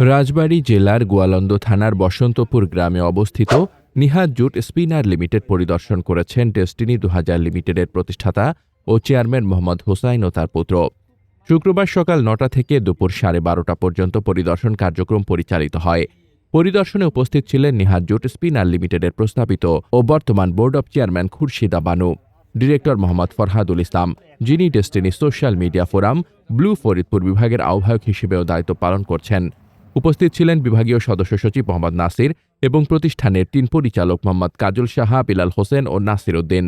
রাজবাড়ী জেলার গোয়ালন্দ থানার বসন্তপুর গ্রামে অবস্থিত নিহাদ জুট স্পিনার লিমিটেড পরিদর্শন করেছেন ডেস্টিনি দু লিমিটেডের প্রতিষ্ঠাতা ও চেয়ারম্যান মোহাম্মদ হোসাইন ও তার পুত্র। শুক্রবার সকাল নটা থেকে দুপুর সাড়ে বারোটা পর্যন্ত পরিদর্শন কার্যক্রম পরিচালিত হয়। পরিদর্শনে উপস্থিত ছিলেন নিহাদ জুট স্পিনার লিমিটেডের প্রস্তাবিত ও বর্তমান board of chairman Khurshida Banu, director Mohammad Farhadul Islam, যিনি Destiny social media forum blue Faridpur বিভাগের আহ্বায়ক হিসেবেও দায়িত্ব পালন করছেন। উপস্থিত ছিলেন বিভাগীয় সদস্য সচিব মোহাম্মদ নাসির এবং প্রতিষ্ঠানের তিন পরিচালক মোহাম্মদ কাজল সাহা, বিলাল হোসেন ও নাসির উদ্দিন।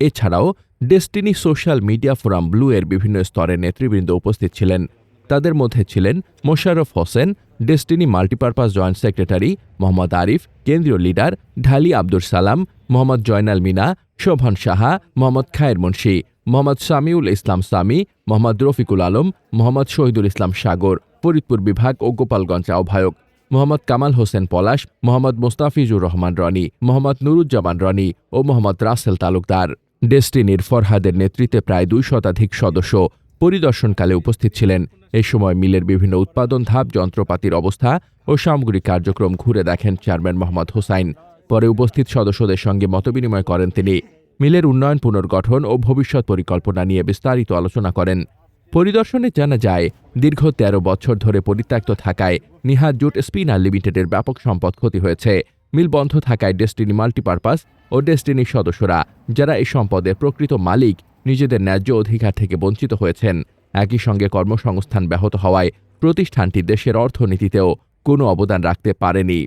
এছাড়াও Destiny social media forum blue এর বিভিন্ন স্তরের নেতৃবৃন্দ উপস্থিত ছিলেন। তাদের মধ্যে ছিলেন Mosharraf Hossain, Destiny multipurpose joint secretary Mohammad Arif, কেন্দ্রীয় লিডার ঢালি আব্দুল সালাম, মোহাম্মদ জয়নাল মিনা, শোভন সাহা, মোহাম্মদ খায়ের মুন্সি, মোহাম্মদ সামিউল ইসলাম সামি, মোহাম্মদ রফিকুল আলম, মোহাম্মদ শহীদুল ইসলাম সাগর। ফরিদপুর বিভাগ ও গোপালগঞ্জ আহ্বায়ক। মোহাম্মদ কামাল হোসেন পলাশ, মোহাম্মদ মোস্তাফিজুর রহমান রনি, মোহাম্মদ নুরুজ্জামান রনি ও মোহাম্মদ রাসেল তালুকদার। ডেস্টিনির ফরহাদের নেতৃত্বে প্রায় দুই শতাধিক সদস্য পরিদর্শনকালে উপস্থিত ছিলেন। এ সময় মিলের বিভিন্ন উৎপাদন, ধাপ, যন্ত্রপাতির অবস্থা ও সামগ্রিক কার্যক্রম ঘুরে দেখেন চেয়ারম্যান মোহাম্মদ হোসাইন। পরে উপস্থিত সদস্যদের সঙ্গে মতবিনিময় করেন তিনি। মিলের উন্নয়ন, পুনর্গঠন ও ভবিষ্যৎ পরিকল্পনা নিয়ে বিস্তারিত আলোচনা করেন। পরিদর্শনে জানা যায়, দীর্ঘ ১৩ বছর ধরে পরিত্যক্ত থাকায় নিহাদ জুট স্পিনার লিমিটেডের ব্যাপক সম্পদ ক্ষতি হয়েছে। মিল বন্ধ থাকায় ডেস্টিনি মাল্টিপারপাস ও ডেস্টিনির সদস্যরা, যারা এই সম্পদের প্রকৃত মালিক, নিজেদের ন্যায্য অধিকার থেকে বঞ্চিত হয়েছেন। একই সঙ্গে কর্মসংস্থান ব্যাহত হওয়ায় প্রতিষ্ঠানটি দেশের অর্থনীতিতেও কোনো অবদান রাখতে পারেনি।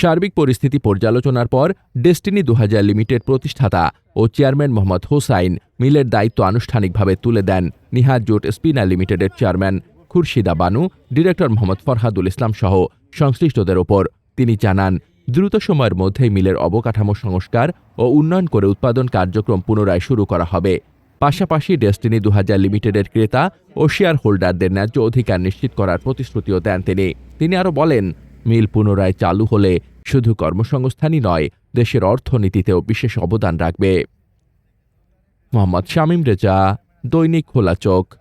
সার্বিক পরিস্থিতি পর্যালোচনার পর ডেস্টিনি দু হাজার লিমিটেড প্রতিষ্ঠাতা ও চেয়ারম্যান মোহাম্মদ হোসাইন মিলের দায়িত্ব আনুষ্ঠানিকভাবে তুলে দেন। নিহাদ জোট স্পিনার লিমিটেডের চেয়ারম্যান খুরশিদা বানু, ডিরেক্টর মোহাম্মদ ফরহাদুল ইসলাম সহ সংশ্লিষ্টদের ওপর। তিনি জানান, দ্রুত সময়ের মধ্যেই মিলের অবকাঠামো সংস্কার ও উন্নয়ন করে উৎপাদন কার্যক্রম পুনরায় শুরু করা হবে। পাশাপাশি ডেস্টিনি দু হাজার লিমিটেডের ক্রেতা ও শেয়ার হোল্ডারদের ন্যায্য অধিকার নিশ্চিত করার প্রতিশ্রুতিও দেন তিনি। তিনি আরও বলেন মিল পুনরায় চালু হলে শুধু কর্মসংস্থানই নয়, দেশের অর্থনীতিতেও বিশেষ অবদান রাখবে। মোহাম্মদ শামীম রেজা, দৈনিক খোলা চোখ।